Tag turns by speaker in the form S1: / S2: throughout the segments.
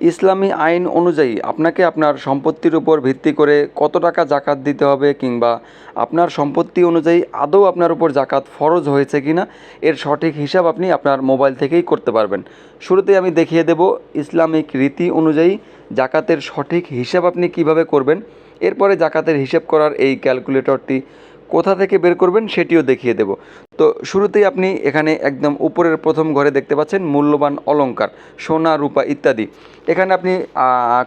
S1: ইসলামী আইন অনুযায়ী আপনাকে আপনার সম্পত্তির উপর ভিত্তি করে কত টাকা জাকাত দিতে হবে কিংবা আপনার সম্পত্তি অনুযায়ী আদৌ আপনার উপর জাকাত ফরজ হয়েছে কিনা, এর সঠিক হিসাব আপনি আপনার মোবাইল থেকেই করতে পারবেন। শুরুতেই আমি দেখিয়ে দেব ইসলামিক রীতি অনুযায়ী জাকাতের সঠিক হিসাব আপনি কীভাবে করবেন। এরপরে জাকাতের হিসাব করার এই ক্যালকুলেটরটি কোথা থেকে বের করবেন সেটিও দেখিয়ে দেব। তো শুরুতেই আপনি এখানে একদম উপরের প্রথম ঘরে দেখতে পাচ্ছেন মূল্যবান অলঙ্কার সোনা, রূপা ইত্যাদি। এখানে আপনি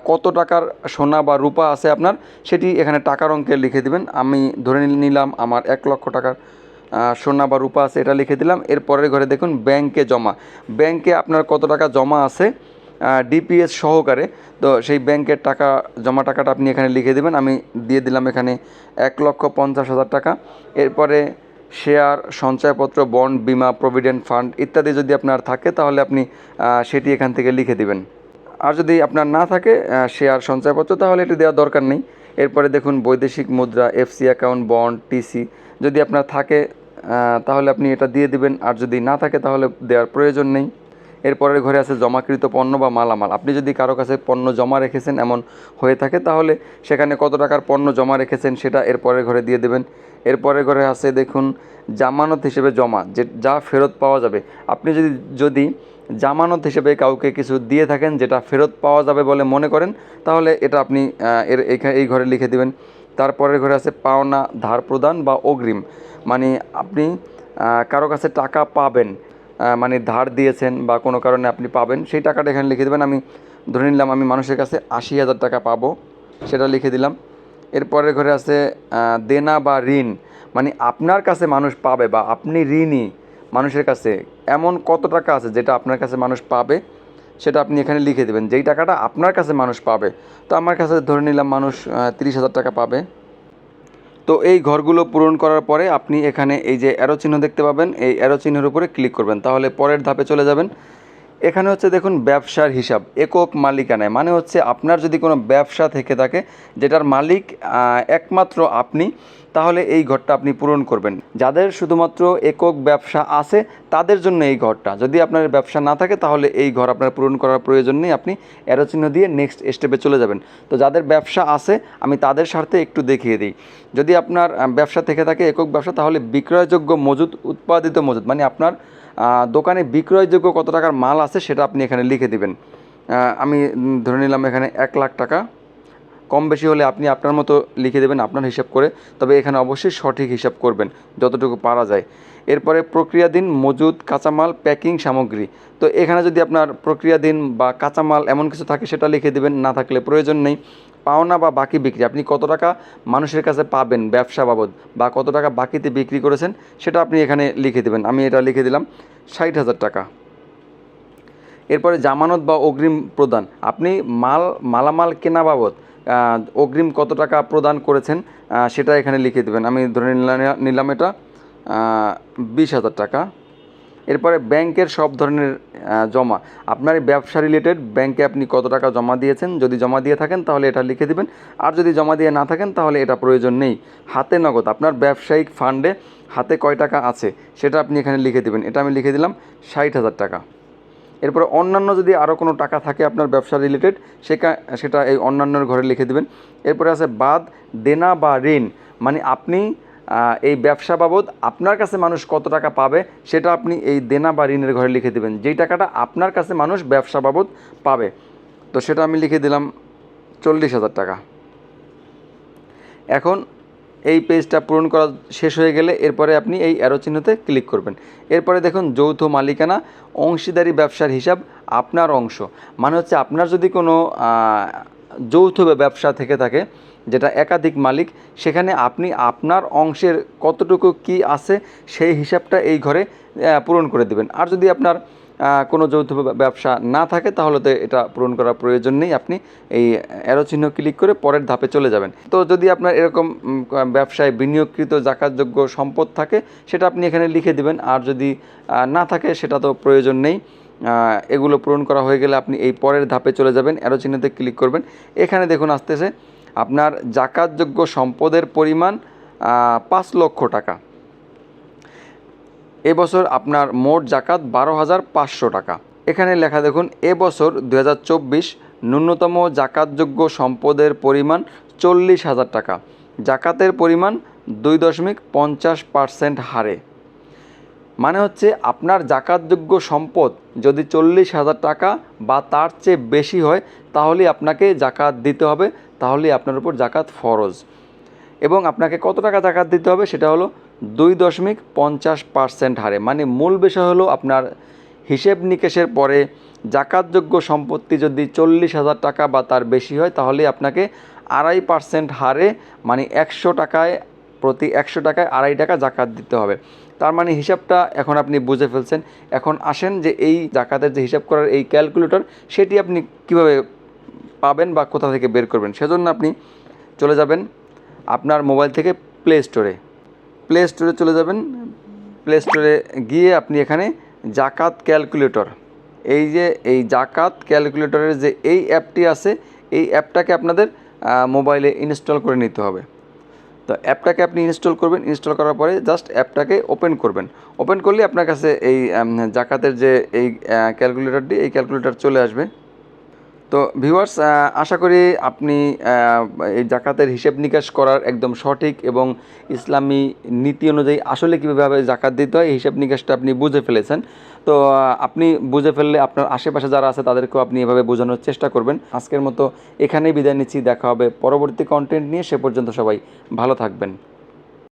S1: কত টাকার সোনা বা রূপা আছে আপনার সেটি এখানে টাকার অঙ্কে লিখে দিবেন। আমি ধরে নিলাম আমার এক লক্ষ টাকার সোনা বা রূপা আছে এটা লিখে দিলাম। এরপরের ঘরে দেখুন ব্যাংকে জমা। ব্যাংকে আপনার কত টাকা জমা আছে ডিপিএস সহকারে, তো সেই ব্যাংকের টাকা, জমা টাকাটা আপনি এখানে লিখে দেবেন। আমি দিয়ে দিলাম এখানে এক লক্ষ পঞ্চাশ হাজার টাকা। এরপরে শেয়ার, সঞ্চয়পত্র, বন্ড, বিমা, প্রভিডেন্ট ফান্ড ইত্যাদি যদি আপনার থাকে, তাহলে আপনি সেটি এখান থেকে লিখে দিবেন। আর যদি আপনার না থাকে শেয়ার, সঞ্চয়পত্র, তাহলে এটি দেওয়ার দরকার নেই। এরপরে দেখুন, বৈদেশিক মুদ্রা এফসি অ্যাকাউন্ট বন্ড টিসি যদি আপনার থাকে তাহলে আপনি এটা দিয়ে দিবেন। আর যদি না থাকে, তাহলে দেওয়ার প্রয়োজন নেই। এরপরের ঘরে আছে জমাকৃত পণ্য বা মালামাল। আপনি যদি কারও কাছে পণ্য জমা রেখেছেন এমন হয়ে থাকে, তাহলে সেখানে কত টাকার পণ্য জমা রেখেছেন সেটা এরপরের ঘরে দিয়ে দেবেন। এরপরের ঘরে আছে দেখুন, জামানত হিসেবে জমা, যে যা ফেরত পাওয়া যাবে। আপনি যদি যদি জামানত হিসেবে কাউকে কিছু দিয়ে থাকেন যেটা ফেরত পাওয়া যাবে বলে মনে করেন, তাহলে এটা আপনি এর এই ঘরে লিখে দিবেন। তারপরের ঘরে আছে পাওনা, ধার প্রদান বা অগ্রিম। মানে আপনি কারও কাছে টাকা পাবেন মানে ধার দিয়েছেন বা কোনো কারণে আপনি পাবেন, সেই টাকাটা এখানে লিখে দেবেন। আমি ধরে নিলাম, আমি মানুষের কাছে আশি হাজার টাকা পাবো, সেটা লিখে দিলাম। এরপরের ঘরে আছে দেনা বা ঋণ। মানে আপনার কাছে মানুষ পাবে বা আপনি ঋণই মানুষের কাছে, এমন কত টাকা আছে যেটা আপনার কাছে মানুষ পাবে, সেটা আপনি এখানে লিখে দেবেন। যেই টাকাটা আপনার কাছে মানুষ পাবে, তো আমার কাছে ধরে নিলাম মানুষ তিরিশ হাজার টাকা পাবে। তো এই ঘরগুলো পূরণ করার পরে আপনি এখানে এই যে অ্যারো চিহ্ন দেখতে পাবেন, এই অ্যারো চিহ্নের উপরে ক্লিক করবেন। তাহলে পরের ধাপে চলে যাবেন। এখানে হচ্ছে দেখুন ব্যবসার হিসাব, একক মালিকানায়। মানে হচ্ছে আপনার যদি কোনো ব্যবসা থেকে থাকে, যেটার মালিক একমাত্র আপনি, তাহলে এই ঘরটা আপনি পূরণ করবেন। যাদের শুধুমাত্র একক ব্যবসা আছে, তাদের জন্য এই ঘরটা। যদি আপনার ব্যবসা না থাকে, তাহলে এই ঘর আপনার পূরণ করার প্রয়োজন নেই। আপনি অ্যারো চিহ্ন দিয়ে নেক্সট স্টেপে চলে যাবেন। তো যাদের ব্যবসা আছে, আমি তাদের স্বার্থে একটু দেখিয়ে দিই। যদি আপনার ব্যবসা থেকে থাকে একক ব্যবসা, তাহলে বিক্রয়যোগ্য মজুদ, উৎপাদিত মজুদ মানে আপনার দোকানে বিক্রয়যোগ্য কত টাকার মাল আছে সেটা আপনি এখানে লিখে দিবেন। আমি ধরে নিলাম এখানে এক লাখ টাকা। কম বেশি হলে আপনি আপনার মতো লিখে দেবেন, আপনার হিসাব করে। তবে এখানে অবশ্যই সঠিক হিসাব করবেন, যতটুকু পারা যায়। এরপরে প্রক্রিয়াধীন মজুদ কাঁচামাল প্যাকিং সামগ্রী। তো এখানে যদি আপনার প্রক্রিয়াধীন বা কাঁচামাল এমন কিছু থাকে সেটা লিখে দেবেন, না থাকলে প্রয়োজন নেই। পাওনা বা বাকি বিক্রি, আপনি কত টাকা মানুষের কাছে পাবেন ব্যবসা বাবদ বা কত টাকা বাকিতে বিক্রি করেছেন, সেটা আপনি এখানে লিখে দেবেন। আমি এটা লিখে দিলাম, ষাট হাজার টাকা। এরপরে জামানত বা অগ্রিম প্রদান, আপনি মাল, মালামাল কেনা বাবদ অগ্রিম কত টাকা প্রদান করেছেন সেটা এখানে লিখে দেবেন। আমি ধরে নিলাম এটা বিশ হাজার টাকা। এরপরে ব্যাংকের সব ধরনের জমা। আপনার ব্যবসা রিলেটেড ব্যাংকে আপনি কত টাকা জমা দিয়েছেন, যদি জমা দিয়ে থাকেন তাহলে এটা লিখে দিবেন। আর যদি জমা দিয়ে না থাকেন তাহলে এটা প্রয়োজন নেই। হাতে নগদ, আপনার ব্যবসায়িক ফান্ডে হাতে কয় টাকা আছে, সেটা আপনি এখানে লিখে দিবেন। এটা আমি লিখে দিলাম ষাট হাজার টাকা। এরপরে অন্যান্য যদি আরও কোনো টাকা থাকে আপনার ব্যবসা রিলেটেড সেটা সেটা এই অন্যান্যর ঘরে লিখে দেবেন। এরপরে আছে বাদ দেনা বা ঋণ। মানে আপনি এই ব্যবসা বাবদ আপনার কাছে মানুষ কত টাকা পাবে সেটা আপনি এই দেনা বা ঋণের ঘরে লিখে দেবেন। যেই টাকাটা আপনার কাছে মানুষ ব্যবসা বাবদ পাবে, তো সেটা আমি লিখে দিলাম চল্লিশ হাজার টাকা। এখন এই পেজটা পূরণ করা শেষ হয়ে গেলে এরপরে আপনি এই অ্যারো চিহ্নতে ক্লিক করবেন। এরপরে দেখুন যৌথ মালিকানা, অংশীদারি ব্যবসার হিসাব আপনার অংশ। মানে হচ্ছে আপনার যদি কোনো যৌথ ব্যবসা থেকে থাকে যেটা একাধিক মালিক, সেখানে আপনি আপনার অংশের কতটুকু কি আছে সেই হিসাবটা এই ঘরে পূরণ করে দেবেন। আর যদি আপনার কোনো যৌথ ব্যবসা না থাকে, তাহলে তো এটা পূরণ করার প্রয়োজন নেই। আপনি এই অ্যারো চিহ্ন ক্লিক করে পরের ধাপে চলে যাবেন। তো যদি আপনার এরকম ব্যবসায় বিনিয়োগকৃত জাকাতযোগ্য সম্পদ থাকে, সেটা আপনি এখানে লিখে দিবেন। আর যদি না থাকে, সেটা তো প্রয়োজন নেই। এগুলো পূরণ করা হয়ে গেলে আপনি এই পরের ধাপে চলে যাবেন। অ্যারো চিহ্নতে ক্লিক করবেন। এখানে দেখুন আসতেছে আপনার জাকাতযোগ্য সম্পদের পরিমাণ পাঁচ লক্ষ টাকা। এবছর আপনার মোট জাকাত বারো হাজার পাঁচশো টাকা। এখানে লেখা দেখুন, এবছর দু হাজার চব্বিশ ন্যূনতম জাকাতযোগ্য সম্পদের পরিমাণ চল্লিশ হাজার টাকা। জাকাতের পরিমাণ দুই দশমিক পঞ্চাশ পার্সেন্ট হারে। মানে হচ্ছে আপনার জাকাতযোগ্য সম্পদ যদি চল্লিশ হাজার টাকা বা তার চেয়ে বেশি হয় তাহলে আপনাকে জাকাত দিতে হবে তাহলে আপনার উপর জাকাত ফরজ। এবং আপনাকে কত টাকা জাকাত দিতে হবে? সেটা হলো দুই দশমিক পঞ্চাশ পার্সেন্ট হারে। মানে মূল বিষয় হলো আপনার হিসেব নিকেশের পরে জাকাতযোগ্য সম্পত্তি যদি চল্লিশ হাজার টাকা বা তার বেশি হয়, তাহলে আপনাকে আড়াই পার্সেন্ট হারে মানে একশো টাকায়, প্রতি একশো টাকায় আড়াই টাকা জাকাত দিতে হবে। তার মানে হিসাবটা এখন আপনি বুঝে ফেলছেন। এখন আসেন যে এই জাকাতের যে হিসাব করার এই ক্যালকুলেটর, সেটি আপনি কীভাবে পাবেন বা কোথা থেকে বের করবেন, সেজন্য আপনি চলে যাবেন আপনার মোবাইল থেকে প্লে স্টোরে প্লে স্টোরে চলে যাবেন। প্লে স্টোরে গিয়ে আপনি এখানে জাকাত ক্যালকুলেটর। এই যে, এই জাকাত ক্যালকুলেটরের যে, এই অ্যাপটি আছে, এই অ্যাপটাকে আপনাদের মোবাইলে ইনস্টল করে নিতে হবে। তো অ্যাপটাকে আপনি ইনস্টল করবেন, ইনস্টল করার পরে জাস্ট অ্যাপটাকে ওপেন করবেন। ওপেন করলে আপনার কাছে এই জাকাতের যে, এই ক্যালকুলেটরটি, এই ক্যালকুলেটর চলে আসবে। তো ভিউয়ার্স আশা করি আপনি এই জাকাতের হিসেব নিকাশ করার একদম সঠিক এবং ইসলামী নীতি অনুযায়ী আসলে কীভাবে জাকাত দিতে হয়, এই হিসেব নিকাশটা আপনি বুঝে ফেলেছেন। তো আপনি বুঝে ফেললে আপনার আশেপাশে যারা আছে তাদেরকেও আপনি এভাবে বোঝানোর চেষ্টা করবেন। আজকের মতো এখানেই বিদায় নিচ্ছি, দেখা হবে পরবর্তী কন্টেন্ট নিয়ে, সে পর্যন্ত সবাই ভালো থাকবেন।